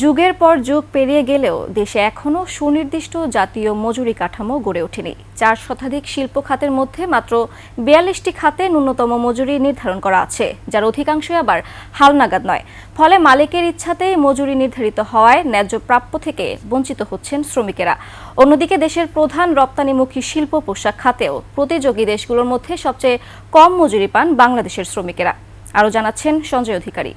যুগের পর যুগ পেরিয়ে গেলেও দেশে এখনও সুনির্দিষ্ট জাতীয় মজুরি কাঠামো গড়ে ওঠেনি। চার শতাধিক শিল্প খাতের মধ্যে মাত্র বিয়াল্লিশটি খাতে ন্যূনতম মজুরি নির্ধারণ করা আছে, যার অধিকাংশই আবার হালনাগাদ নয়। ফলে মালিকের ইচ্ছাতেই মজুরি নির্ধারিত হওয়ায় ন্যায্য প্রাপ্য থেকে বঞ্চিত হচ্ছেন শ্রমিকেরা। অন্যদিকে দেশের প্রধান রপ্তানিমুখী শিল্প পোশাক খাতেও প্রতিযোগী দেশগুলোর মধ্যে সবচেয়ে কম মজুরি পান বাংলাদেশের শ্রমিকেরা। আরও জানাচ্ছেন সঞ্জয় অধিকারী।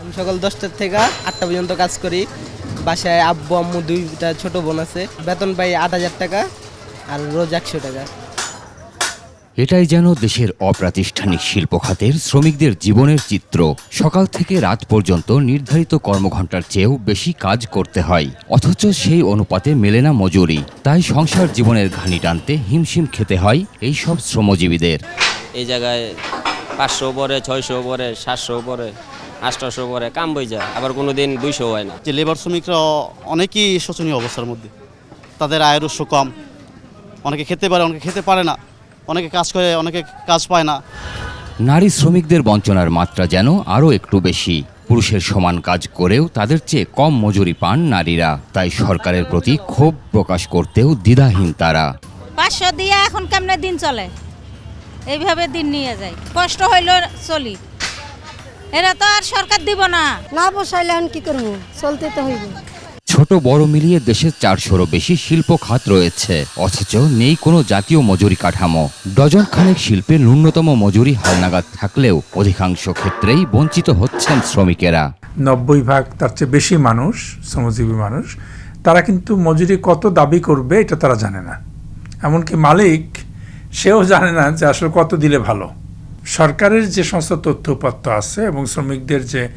আমি সকাল দশটার থেকে আটটা পর্যন্ত কাজ করি। বাসায় আব্বু আম্মু দুইটা ছোট বোন আছে। বেতন পাই আট হাজার টাকা আর রোজ একশো টাকা। এটাই যেন দেশের অপ্রাতিষ্ঠানিক শিল্প খাতের শ্রমিকদের জীবনের চিত্র। সকাল থেকে রাত পর্যন্ত নির্ধারিত কর্মঘণ্টার চেয়েও বেশি কাজ করতে হয়। অথচ সেই অনুপাতে মেলে না মজুরি। তাই সংসার জীবনের ঘানি টানতে হিমশিম খেতে হয় এই সব শ্রমজীবীদের। এই জায়গায় পাঁচশো পরে ছয়শো পরে সাতশো পরে আটশোশো পরে কাম বই যায় আবার কোনো দিন দুইশো হয় না। যে লেবার শ্রমিকরা অনেকেই শোচনীয় অবস্থার মধ্যে। তাদের আয়ের উৎস কম। অনেকে খেতে পারে অনেকে খেতে পারে না। অনেকে কাজ করে অনেকে কাজ পায় না। নারী শ্রমিকদের বঞ্চনার মাত্রা যেন আরও একটু বেশি। পুরুষের সমান কাজ করেও তাদের চেয়ে কম মজুরি পান নারীরা। তাই সরকারের প্রতি ক্ষোভ প্রকাশ করতেও দ্বিধাহীন তারা। পাঁচশো দিয়ে এখন কেমনে দিন চলে? এইভাবে দিন নিয়ে যায়। কষ্ট হইল চলি। এরা তো আর সরকার দিব না। না বসাইলে এখন কি করব? চলতে তো হইব। ছোট বড় মিলিয়ে দেশে চারশোরও বেশি শিল্প খাত রয়েছে। অথচ নেই কোনো জাতীয় মজুরি কাঠামো। ডজন খানেক শিল্পে ন্যূনতম মজুরি হালনাগাদ থাকলেও অধিকাংশ ক্ষেত্রেই বঞ্চিত হচ্ছেন শ্রমিকেরা। নব্বই ভাগ তার চেয়ে বেশি মানুষ শ্রমজীবী মানুষ তারা কিন্তু মজুরি কত দাবি করবে এটা তারা জানে না। এমনকি মালিক সেও জানে না যে আসলে কত দিলে ভালো। সরকারের যে সমস্ত তথ্যপত্র আছে এবং শ্রমিকদের যে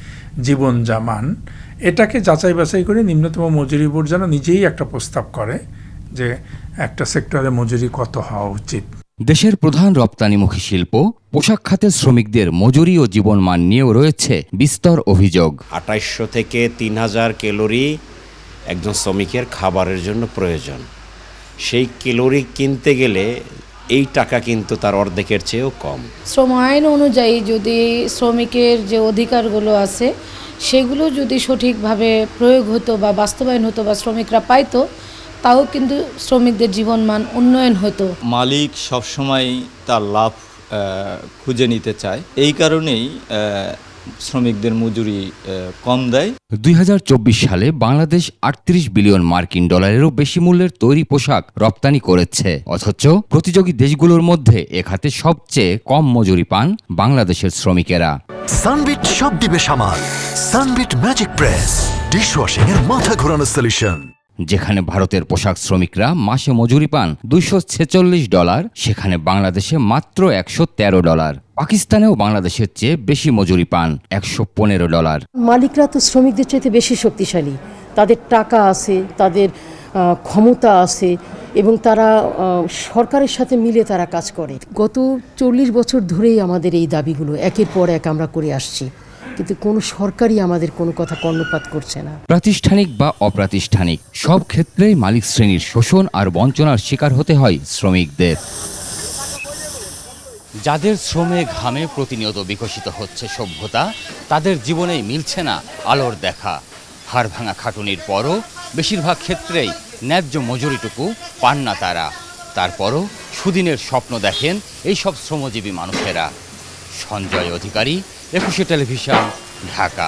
জীবন জামান এটাকে যাচাই বাছাই করে নিম্নতম মজুরি বোর্ড যেন নিজেই একটা প্রস্তাব করে যে একটা সেক্টরে মজুরি কত হওয়া উচিত। দেশের প্রধান রপ্তানিমুখী শিল্প পোশাক খাতের শ্রমিকদের মজুরি ও জীবনমান নিয়েও রয়েছে বিস্তর অভিযোগ। আঠাইশশো থেকে তিন হাজার ক্যালোরি একজন শ্রমিকের খাবারের জন্য প্রয়োজন। সেই ক্যালোরি কিনতে গেলে এই টাকা কিন্তু তার অর্ধেকের চেয়েও কম। শ্রম আইন অনুযায়ী যদি শ্রমিকের যে অধিকারগুলো আছে সেগুলো যদি সঠিকভাবে প্রয়োগ হতো বা বাস্তবায়ন হতো বা শ্রমিকরা পাইতো তাও কিন্তু শ্রমিকদের জীবনমান উন্নয়ন হতো। মালিক সবসময় তার লাভ খুঁজে নিতে চায়। এই কারণেই শ্রমিকদের মজুরি কম দেয়। দুই সালে বাংলাদেশ আটত্রিশ বিলিয়ন মার্কিন ডলারেরও বেশি মূল্যের তৈরি পোশাক রপ্তানি করেছে। অথচ প্রতিযোগী দেশগুলোর মধ্যে এ খাতে সবচেয়ে কম মজুরি পান বাংলাদেশের শ্রমিকেরা। সানবিট সব দিবে সামাল। Sunbit magic press. ডিশওয়াশিং এর মাথা ঘোরানো সলিউশন যেখানে ভারতের পোশাক শ্রমিকরা মাসে মজুরি পান দুইশো ছেচল্লিশ ডলার, সেখানে বাংলাদেশে মাত্র একশো তেরো ডলার। পাকিস্তানেও বাংলাদেশের চেয়ে বেশি মজুরি পান একশো পনেরো ডলার। মালিকরা তো শ্রমিকদের চাইতে বেশি শক্তিশালী। তাদের টাকা আছে, তাদের ক্ষমতা আছে এবং তারা সরকারের সাথে মিলে তারা কাজ করে। গত চল্লিশ বছর ধরেই আমাদের এই দাবিগুলো একের পর এক আমরা করে আসছি। কিন্তু কোনো সরকারই আমাদের কোনো কথা কর্ণপাত করছে না। প্রাতিষ্ঠানিক বা অপ্রাতিষ্ঠানিক সব ক্ষেত্রেই মালিক শ্রেণির শোষণ আর বঞ্চনার শিকার হতে হয় শ্রমিকদের। যাদের শ্রমে ঘামে প্রতিনিয়ত বিকশিত হচ্ছে সভ্যতা তাদের জীবনেই মিলছে না আলোর দেখা। হাড় ভাঙা খাটুনির পরও বেশিরভাগ ক্ষেত্রেই ন্যায্য মজুরিটুকু পান না তারা। তারপরও সুদিনের স্বপ্ন দেখেন এইসব শ্রমজীবী মানুষেরা। সঞ্জয় অধিকারী একুশে টেলিভিশন ঢাকা।